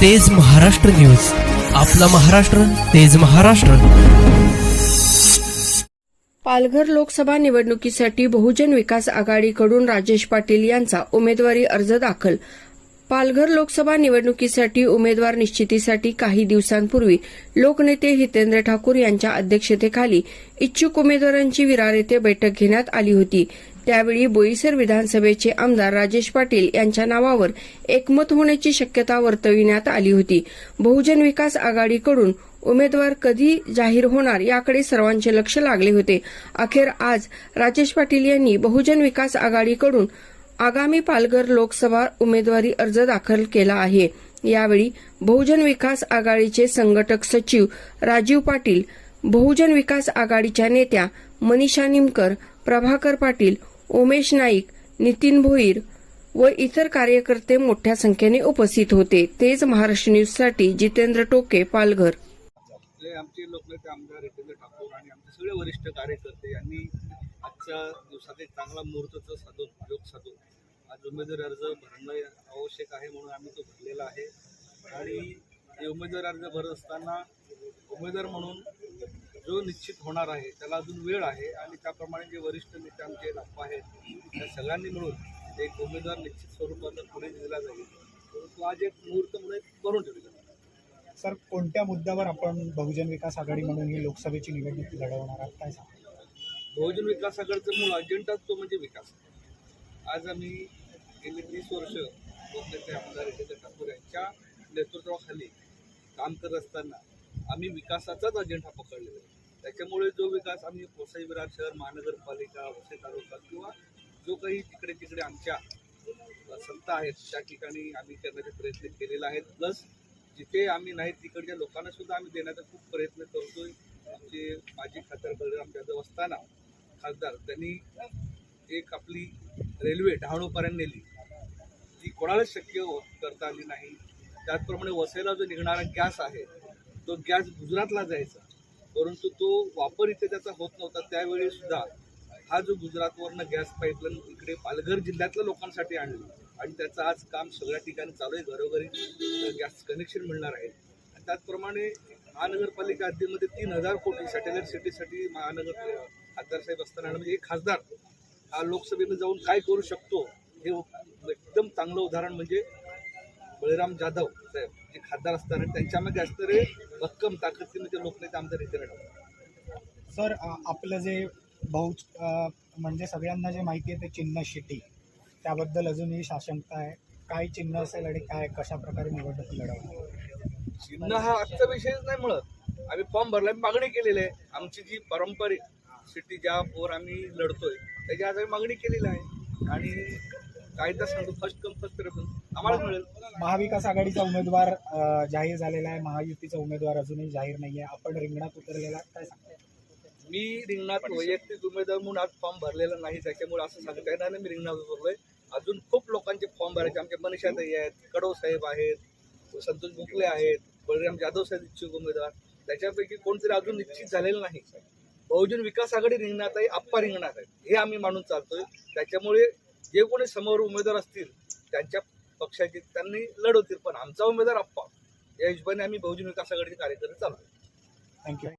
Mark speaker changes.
Speaker 1: तेज महाराष्ट्र न्यूज. आपला महाराष्ट्र तेज महाराष्ट्र.
Speaker 2: पालघर लोकसभा निवडणुकीसाठी बहुजन विकास आघाडीकडून राजेश पाटील यांचा उमेदवारी अर्ज दाखल. पालघर लोकसभा निवडणुकीसाठी उमेदवार निश्चितीसाठी काही दिवसांपूर्वी लोकनेते हितेंद्र ठाकूर यांच्या अध्यक्षतेखाली इच्छुक उमेदवारांची विरार येथे बैठक घेण्यात आली होती. त्यावेळी बोईसर विधानसभेचे आमदार राजेश पाटील यांच्या नावावर एकमत होण्याची शक्यता वर्तविण्यात आली होती. बहुजन विकास आघाडीकडून उमेदवार कधी जाहीर होणार याकडे सर्वांचे लक्ष लागले होते. अखेर आज राजेश पाटील यांनी बहुजन विकास आघाडीकडून आगामी पालघर लोकसभा उमेदवारी अर्ज दाखल केला आहे. यावेळी बहुजन विकास आघाडीचे संघटक सचिव राजीव पाटील बहुजन विकास आघाडीच्या नेत्या मनीषा निमकर प्रभाकर पाटील उमेश नाईक नितीन भोईर व इतर कार्यकर्ते मोठ्या संख्येने उपस्थित होते. तेज महाराष्ट्र न्यूजसाठी जितेंद्र टोके पालघर.
Speaker 3: आमचे लोकनेते आमदार जितेंद्र ठाकूर आणि आमचे सगळे वरिष्ठ कार्यकर्ते यांनी आजच्या दिवसात एक चांगला मुहूर्ताचं साधून योग साधून. आज उमेदवारी अर्ज भरणं आवश्यक आहे म्हणून आम्ही तो भरलेला आहे. आणि उमेदवारी अर्ज भरत असताना उमेदवार म्हणून जो निश्चित होणार आहे त्याला अजून वेळ आहे आणि त्याप्रमाणे जे वरिष्ठ नेते आमचे आहेत त्या सगळ्यांनी मिळून एक उमेदवार निश्चित स्वरूपात पुढे दिला जाईल परंतु आज एक मुहूर्त म्हणून एक करून ठेवलेला आहे
Speaker 4: सर कोणत्या मुद्द्यावर आपण बहुजन विकास आघाडी म्हणून ही लोकसभेची निवडणूक लढवणार आहात? काय सांगा
Speaker 3: बहुजन विकास आघाडीचा मूळ अजेंडा तो म्हणजे विकास. आज आम्ही गेली तीस वर्ष लोकनेते आमदार ठाकूर यांच्या नेतृत्वाखाली काम करत असताना आम्ही विकासाचाच अजेंडा पकडलेला आहे. त्याच्यामुळे जो विकास आम्ही कोसाई विरार शहर महानगरपालिका वसई तालुका किंवा जो काही तिकडे तिकडे आमच्या सत्ता आहेत त्या ठिकाणी आम्ही करण्याचे प्रयत्न केलेले आहेत. प्लस जिथे आम्ही नाही तिकडच्या लोकांना सुद्धा आम्ही देण्याचा खूप प्रयत्न करतोय. आमचे माजी खासदार बलराम जाधव असताना खासदार त्यांनी एक आपली रेल्वे डहाणूपर्यंत नेली. ती कोणालाच शक्य करता आली नाही. त्याचप्रमाणे वसईला जो निघणारा गॅस आहे तो गॅस गुजरातला जायचा. परंतु तो वापर इथे त्याचा होत नव्हता. त्यावेळी सुद्धा हा जो गुजरातवरनं गॅस पाईपलाईन इकडे पालघर जिल्ह्यातल्या लोकांसाठी आणली. आणि त्याचं आज काम सगळ्या ठिकाणी चालू आहे. घरोघरी गॅस कनेक्शन मिळणार आहे. आणि त्याचप्रमाणे महानगरपालिका हद्दीमध्ये तीन हजार कोटी सॅटेलाईट सिटीसाठी महानगर खासदारसाहेब असताना म्हणजे एक खासदार हा लोकसभेनं जाऊन काय करू शकतो हे एकदम चांगलं उदाहरण म्हणजे बळीराम जाधव साहेब जे खासदार असताना त्यांच्यामध्ये असणारे भक्कम ताकदीने ते लोकनेते आमदार लढवतात
Speaker 4: सर आपलं जे बहु अ, म्हणजे सगळ्यांना जे माहिती आहे ते चिन्ह शिटी. त्याबद्दल अजूनही साशंकता आहे. काय चिन्ह असेल आणि काय कशा प्रकारे निवडणूक लढवणार?
Speaker 3: चिन्ह हा आजचा विषयच नाही मिळत आम्ही फॉर्म भरला मागणी केलेली आहे. आमची जी पारंपरिक सिटी ज्या आम्ही लढतोय त्याची आज आम्ही मागणी केलेली आहे. आणि कायदा सांगतो फर्स्ट कम फर्स्ट आम्हाला मिळेल.
Speaker 4: महाविकास आघाडीचा उमेदवार अ, जाहीर झालेला आहे. महायुतीचा उमेदवार अजूनही जाहीर नाही आहे. आपण रिंगणात उतरलेला आहात. काय सांगता
Speaker 3: मी रिंगणात वैयक्तिक उमेदवार म्हणून आज फॉर्म भरलेला नाही त्याच्यामुळे असं सांगता येणार नाही. मी रिंगणात उतरलोय. अजून खूप लोकांचे फॉर्म भरायचे. आमच्या मनीषाताई आहेत कडव साहेब आहेत संतोष बुकले आहेत बळीराम जाधव साहेब इच्छुक उमेदवार. त्याच्यापैकी कोणतरी अजून निश्चित झालेलं नाही. बहुजन विकास आघाडी रिंगणात आहे आप्पा रिंगणात आहे हे आम्ही मानून चालतोय. त्याच्यामुळे जे कोणी समोर उमेदवार असतील त्यांच्या पक्षाचे त्यांनी लढवतील. पण आमचा उमेदवार आप्पा. या हिशोबाने आम्ही बहुजन विकास आघाडीचे कार्यकर्ते चालतो
Speaker 4: थँक्यू